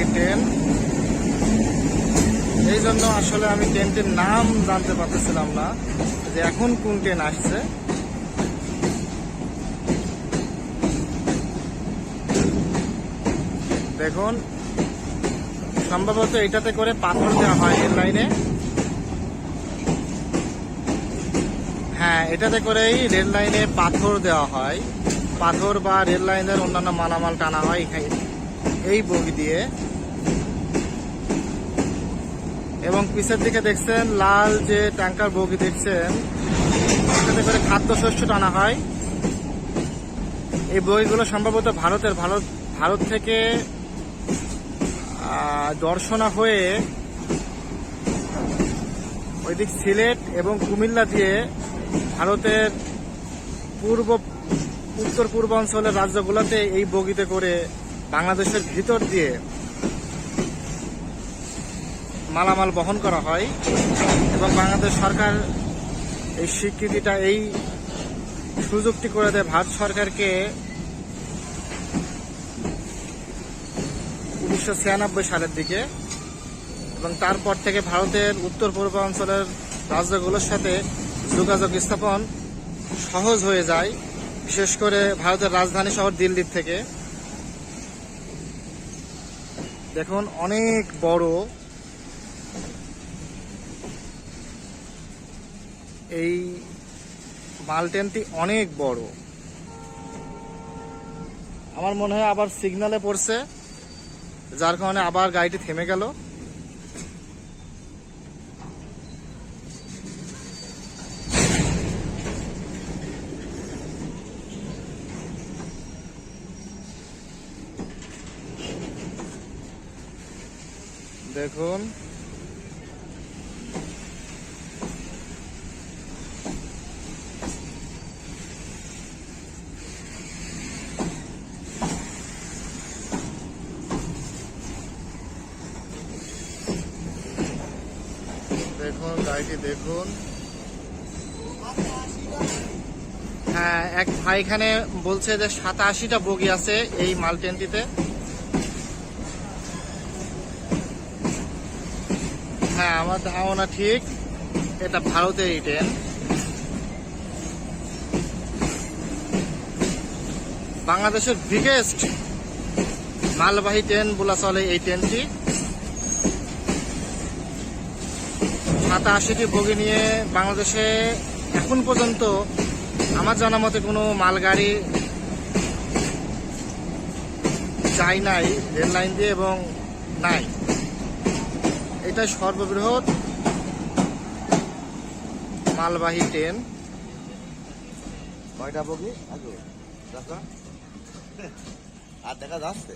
মালবাহী ট্রেন এই জন্য আসলে আমি ট্রেনটির নাম জানতে পারতেছিলাম না যে এখন কোন ট্রেন আসছে। দেখুন, সম্ভবত এটাতে করে পাথর দেওয়া হয় রেল লাইনে। হ্যাঁ এটাতে করেই রেল লাইনে পাথর দেওয়া হয়। পাথর বা রেল লাইনের অন্যান্য মালামাল টানা হয় এই বগি দিয়ে। এবং পিছের দিকে দেখছেন লাল যে ট্যাঙ্কার বগি দেখছেন, এটাতে করে খাদ্যশস্য টানা হয়। এই বইগুলো সম্ভবত ভারতের, ভারত ভারত থেকে দর্শনা হয়ে ওইদিক সিলেট এবং কুমিল্লা দিয়ে ভারতের পূর্ব উত্তর পূর্বাঞ্চলের রাজ্যগুলোতে এই বগিতে করে বাংলাদেশের ভিতর দিয়ে মালামাল বহন করা হয় এবং বাংলাদেশ সরকার এই স্বীকৃতিটা, এই সুযোগটি করে দেয় ভারত সরকারকে উনিশশো ছিয়ানব্বই সালের দিকে এবং তারপর থেকে ভারতের উত্তর পূর্বাঞ্চলের রাজ্যগুলোর সাথে যোগাযোগ স্থাপন সহজ হয়ে যায়, বিশেষ করে ভারতের রাজধানী শহর দিল্লির থেকে। দেখুন, অনেক বড় এই মালটেনটি অনেক বড়। আমার মনে হয় আবার সিগনালে পড়ছে, যার কারণে আবার গাড়িটি থেমে গেল। দেখুন দেখুন, গাড়িটি দেখুন। হ্যাঁ এক ভাই এখানে বলছে যে সাতাশিটা বগি আছে এই মাল ট্রেনটিতে। হ্যাঁ আমার ধারণা ঠিক, এটা ভারতের এই ট্রেন। বাংলাদেশের বিগেস্ট মালবাহী ট্রেন বলা চলে এই ট্রেনটি। সাতাশিটি বগি নিয়ে বাংলাদেশে এখন পর্যন্ত আমার জানা মতে কোনো মালগাড়ি যায় নাই, রেল লাইন দিয়ে এবং নাই। এটা সর্ববৃহৎ মালবাহী ট্রেন। কয়টা বগি? আগে। দেখা আর দেখা যাচ্ছে।